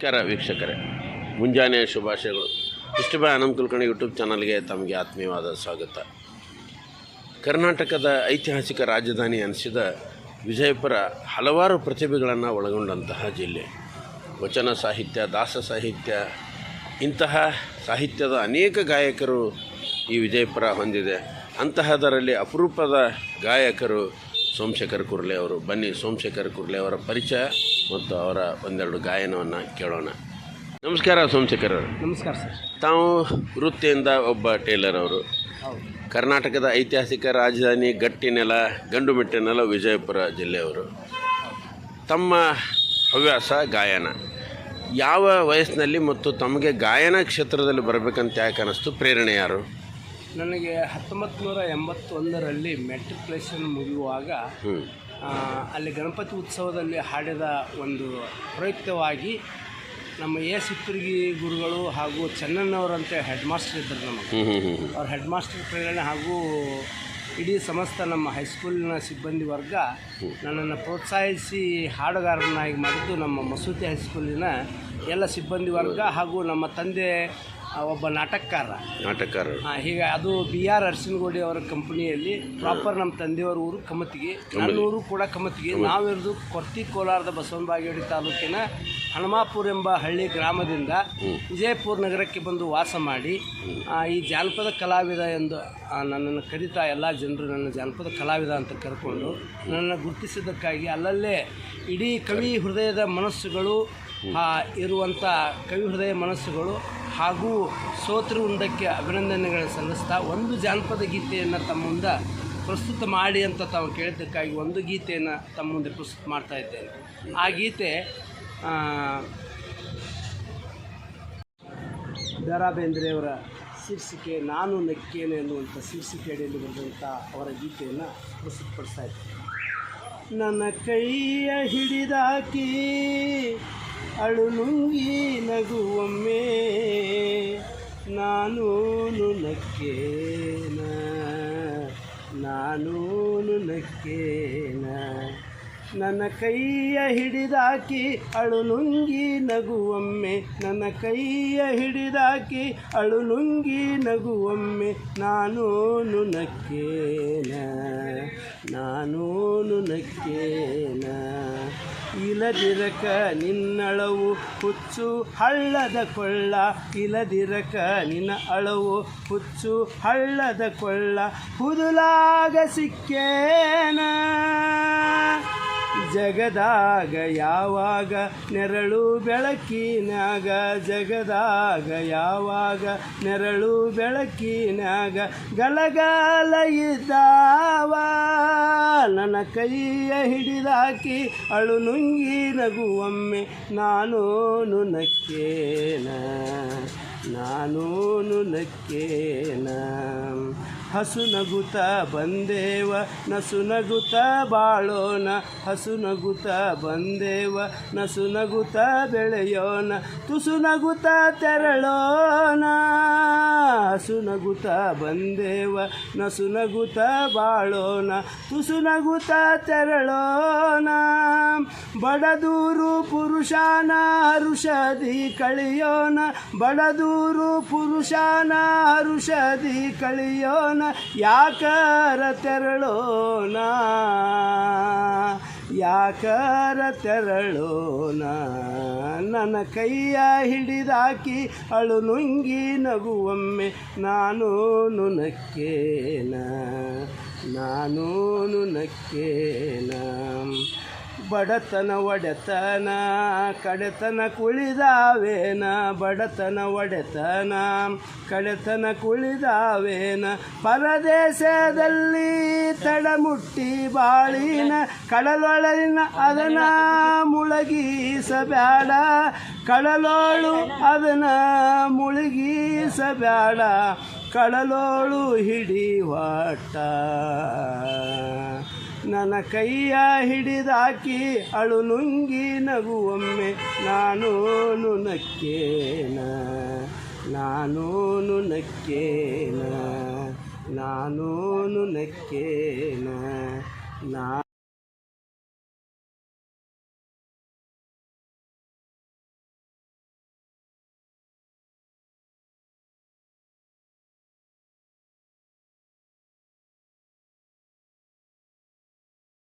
ನಮಸ್ಕಾರ ವೀಕ್ಷಕರೇ. ಮುಂಜಾನೆಯ ಶುಭಾಶಯಗಳು. ಇಷ್ಟಬಾಯ್ ಆನಂದ್ ಕುಲಕರ್ಣಿ ಯೂಟ್ಯೂಬ್ ಚಾನಲ್ಗೆ ತಮಗೆ ಆತ್ಮೀಯವಾದ ಸ್ವಾಗತ. ಕರ್ನಾಟಕದ ಐತಿಹಾಸಿಕ ರಾಜಧಾನಿ ಅನಿಸಿದ ವಿಜಯಪುರ ಹಲವಾರು ಪ್ರತಿಭೆಗಳನ್ನು ಒಳಗೊಂಡಂತಹ ಜಿಲ್ಲೆ. ವಚನ ಸಾಹಿತ್ಯ, ದಾಸ ಸಾಹಿತ್ಯ, ಇಂತಹ ಸಾಹಿತ್ಯದ ಅನೇಕ ಗಾಯಕರು ಈ ವಿಜಯಪುರ ಹೊಂದಿದೆ. ಅಂತಹದರಲ್ಲಿ ಅಪರೂಪದ ಗಾಯಕರು ಸೋಮಶೇಖರ್ ಕುರ್ಲೆ ಅವರು. ಬನ್ನಿ ಸೋಮಶೇಖರ್ ಕುರ್ಲೆ ಅವರ ಪರಿಚಯ ಮತ್ತು ಅವರ ಒಂದೆರಡು ಗಾಯನವನ್ನು ಕೇಳೋಣ. ನಮಸ್ಕಾರ ಸೋಮಶೇಖರ್ ಅವರು. ನಮಸ್ಕಾರ ಸರ್. ತಾವು ವೃತ್ತಿಯಿಂದ ಒಬ್ಬ ಟೇಲರ್ ಅವರು. ಕರ್ನಾಟಕದ ಐತಿಹಾಸಿಕ ರಾಜಧಾನಿ ಗಟ್ಟಿನೆಲ ಗಂಡುಮೆಟ್ಟಿನೆಲ ವಿಜಯಪುರ ಜಿಲ್ಲೆಯವರು. ತಮ್ಮ ಹವ್ಯಾಸ ಗಾಯನ. ಯಾವ ವಯಸ್ಸಿನಲ್ಲಿ ಮತ್ತು ತಮಗೆ ಗಾಯನ ಕ್ಷೇತ್ರದಲ್ಲಿ ಬರಬೇಕಂತ ಯಾಕೆ ಅನ್ನಿಸ್ತು ಪ್ರೇರಣೆ ಯಾರು? ನನಗೆ ಹತ್ತೊಂಬತ್ತು ನೂರ ಎಂಬತ್ತೊಂದರಲ್ಲಿ ಮೆಟ್ರಿಕ್ಯುಲೇಷನ್ ಮುಗಿಯುವಾಗ ಅಲ್ಲಿ ಗಣಪತಿ ಉತ್ಸವದಲ್ಲಿ ಹಾಡಿದ ಒಂದು ಪ್ರಯುಕ್ತವಾಗಿ ನಮ್ಮ ಎ ಸಿಪ್ಪರ್ಗಿ ಗುರುಗಳು ಹಾಗೂ ಚೆನ್ನಣ್ಣವರಂತೆ ಹೆಡ್ ಮಾಸ್ಟರ್ ಇದ್ದರು ನಮಗೆ. ಅವ್ರ ಹೆಡ್ ಮಾಸ್ಟರ್ ಪ್ರೇರಣೆ ಹಾಗೂ ಇಡೀ ಸಮಸ್ತ ನಮ್ಮ ಹೈಸ್ಕೂಲಿನ ಸಿಬ್ಬಂದಿ ವರ್ಗ ನನ್ನನ್ನು ಪ್ರೋತ್ಸಾಹಿಸಿ ಹಾಡುಗಾರನಾಗಿ ಮಾಡಿದ್ದು ನಮ್ಮ ಮಸೂತಿ ಹೈಸ್ಕೂಲಿನ ಎಲ್ಲ ಸಿಬ್ಬಂದಿ ವರ್ಗ ಹಾಗೂ ನಮ್ಮ ತಂದೆ ಒಬ್ಬ ನಾಟಕಕಾರ. ನಾಟಕಕಾರ. ಹೀಗೆ ಅದು ಬಿ ಆರ್ ಅರ್ಸಿನಗೋಡಿ ಅವರ ಕಂಪನಿಯಲ್ಲಿ ಪ್ರಾಪರ್ ನಮ್ಮ ತಂದೆಯವರ ಊರು ಕಮತಿಗೆ ನನ್ನ ಊರು ಕೂಡ ಕಮತಿಗೆ ನಾವಿರೋದು ಕೊರ್ತಿ ಕೋಲಾರದ ಬಸವನ ಬಾಗೇವಾಡಿ ತಾಲೂಕಿನ ಹನುಮಾಪುರ ಎಂಬ ಹಳ್ಳಿ ಗ್ರಾಮದಿಂದ ವಿಜಯಪುರ ನಗರಕ್ಕೆ ಬಂದು ವಾಸ ಮಾಡಿ ಈ ಜಾನಪದ ಕಲಾವಿದ ಎಂದು ನನ್ನನ್ನು ಕರೀತಾ ಎಲ್ಲ ಜನರು ನನ್ನ ಜಾನಪದ ಕಲಾವಿದ ಅಂತ ಕರ್ಕೊಂಡು ನನ್ನನ್ನು ಗುರುತಿಸಿದ್ದಕ್ಕಾಗಿ ಅಲ್ಲಲ್ಲೇ ಇಡೀ ಕವಿ ಹೃದಯದ ಮನಸ್ಸುಗಳು ಇರುವಂಥ ಕವಿ ಹೃದಯ ಮನಸ್ಸುಗಳು ಹಾಗೂ ಸೋತೃ ವೃಂದಕ್ಕೆ ಅಭಿನಂದನೆಗಳನ್ನು ಸಲ್ಲಿಸ್ತಾ ಒಂದು ಜಾನಪದ ಗೀತೆಯನ್ನು ತಮ್ಮ ಮುಂದೆ ಪ್ರಸ್ತುತ ಮಾಡಿ ಅಂತ ತಾವು ಕೇಳಿದ್ದಕ್ಕಾಗಿ ಒಂದು ಗೀತೆಯನ್ನು ತಮ್ಮ ಮುಂದೆ ಪ್ರಸ್ತುತ ಮಾಡ್ತಾ ಇದ್ದೇನೆ. ಆ ಗೀತೆ ದ ಬೇಂದ್ರೆಯವರ ಶೀರ್ಷಿಕೆ, ನಾನು ನಕ್ಕೇನೆ ಎನ್ನುವಂಥ ಶೀರ್ಷಿಕೆ ಅಡಿಯಲ್ಲಿ ಬಂದಂಥ ಅವರ ಗೀತೆಯನ್ನು ಪ್ರಸ್ತುತಪಡಿಸ್ತಾ ಇದ್ದೇನೆ. ನನ್ನ ಕೈಯ ಹಿಡಿದಾಕಿ ಅಳು ನುಂಗಿ ನಗುವೊಮ್ಮೆ ನಾನು ನಕ್ಕೇನ ನಾನು ನಕ್ಕೇನ ನನ್ನ ಕೈಯ ಹಿಡಿದಾಕಿ ಅಳು ನುಂಗಿ ನಗುವೊಮ್ಮೆ ನನ್ನ ಕೈಯ ಹಿಡಿದಾಕಿ ಅಳು ನುಂಗಿ ನಗುವೊಮ್ಮೆ ನಾನು ನಕ್ಕೇನ ನಾನು ನಕ್ಕೇನ ಇಲದಿರಕ ನಿನ್ನಳವು ಹುಚ್ಚು ಹಳ್ಳದ ಕೊಳ್ಳ. ಇಲದಿರಕ ನಿನ್ನ ಅಳವು ಹುಚ್ಚು ಹಳ್ಳದ ಕೊಳ್ಳ. ಹುದುಲಾಗ ಸಿಕ್ಕೇನ? ಜಗದಾಗ ಯಾವಾಗ ನೆರಳು ಬೆಳಕಿನಾಗ? ಜಗದಾಗ ಯಾವಾಗ ನೆರಳು ಬೆಳಕಿನಾಗ? ಗಲಗಾಲ ಇದ್ದಾವ? ನನ್ನ ಕೈಯ ಹಿಡಿದಾಕಿ ಅಳು ನುಂಗಿ ನಗುವೊಮ್ಮೆ ನಾನು ನುನಕ್ಕೇನ? ನಾನು ನಕ್ಕೇನ ಹಸು ನಗುತ್ತ ಬಂದೇವ, ನಸು ನಗುತ್ತ ಬಾಳೋಣ. ಹಸು ನಗುತ್ತ ಬಂದೇವ, ನಸು ನಗುತ್ತ ಬೆಳೆಯೋಣ. ತುಸು ನಗುತ್ತ ತೆರಳೋಣ. ಹಸು ನಗುತ್ತ ಬಂದೇವ, ನಸು ನಗುತ್ತ ಬಾಳೋಣ. ತುಸು ನಗುತ್ತ ತೆರಳೋಣ. ಬಡದೂರು ಪುರುಷನ ಹರುಷದಿ ಕಳಿಯೋಣ. ಬಡದೂರು ಪುರುಷನ ಹರುಷದಿ ಕಳಿಯೋಣ ಯಾಕರ ತೆರಳೋಣ ಯಾಕರ ತೆರಳೋಣ ನನ್ನ ಕೈಯ ಹಿಡಿದಾಕಿ ಅಳು ನುಂಗಿ ನಗುವೊಮ್ಮೆ ನಾನು ನುನಕ್ಕೇನ? ನಾನು ನಕ್ಕೇನ ಬಡತನ ಒಡೆತನ, ಕಡೆತನ ಕುಳಿದಾವೇನ? ಬಡತನ ಒಡೆತನ, ಕಡೆತನ ಕುಳಿದಾವೇನ? ಪರದೇಶದಲ್ಲಿ ತಡಮುಟ್ಟಿ ಬಾಳಿನ, ಕಡಲೊಳಗಿನ ಅದನ ಮುಳುಗಿಸಬೇಡ ಕಡಲೋಳು ಅದನ ಮುಳುಗಿಸಬೇಡ ಕಡಲೋಳು ಹಿಡಿವಾಟ ನನ್ನ ಕೈಯ ಹಿಡಿದಾಕಿ ಅಳು ನುಂಗಿ ನಗುವೊಮ್ಮೆ ನಾನು ನುನಕ್ಕೇನ ನಾನು ನುನಕ್ಕೇನ ನಾನು ನುನಕ್ಕೇನ ನಾ